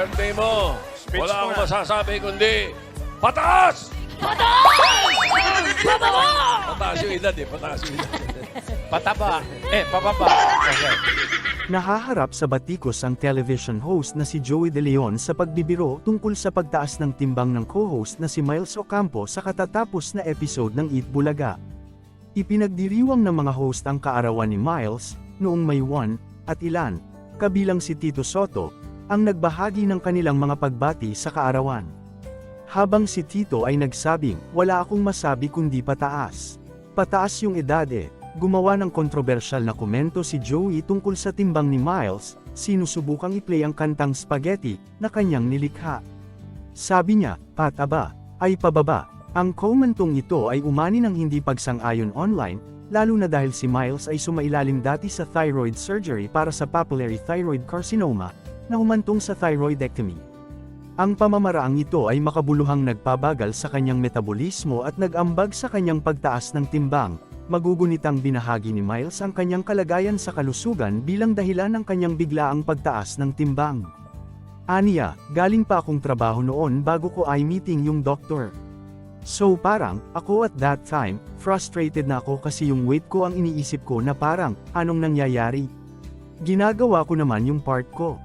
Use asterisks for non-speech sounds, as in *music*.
birthday mo. Speech Wala akong masasabi kundi, pataas! Pataas yung edad eh, pataas yung edad. *laughs* Pataba. Eh, pababa. Okay. Nahaharap sa batikos ang television host na si Joey De Leon sa pagbibiro tungkol sa pagtaas ng timbang ng co-host na si Miles Ocampo sa katatapos na episode ng Eat Bulaga. Ipinagdiriwang ng mga host ang kaarawan ni Miles, noong May 1, at ilan, kabilang si Tito Soto, ang nagbahagi ng kanilang mga pagbati sa kaarawan. Habang si Tito ay nagsabing, wala akong masabi kundi pataas. Pataas yung edad eh. Gumawa ng kontrobersyal na komento si Joey tungkol sa timbang ni Miles, sinusubukang i-play ang kantang Spaghetti na kanyang nilikha. Sabi niya, pataba, ay pababa. Ang komentong ito ay umani ng hindi pagsang-ayon online, lalo na dahil si Miles ay sumailalim dati sa thyroid surgery para sa papillary thyroid carcinoma, na humantong sa thyroidectomy. Ang pamamaraang ito ay makabuluhang nagpabagal sa kanyang metabolismo at nag-ambag sa kanyang pagtaas ng timbang. Magugunitang binahagi ni Miles ang kanyang kalagayan sa kalusugan bilang dahilan ng kanyang biglaang pagtaas ng timbang. Aniya, galing pa akong trabaho noon bago ko ay meeting yung doktor. So parang, ako at that time, frustrated na ako kasi yung weight ko ang iniisip ko na parang, anong nangyayari? Ginagawa ko naman yung part ko.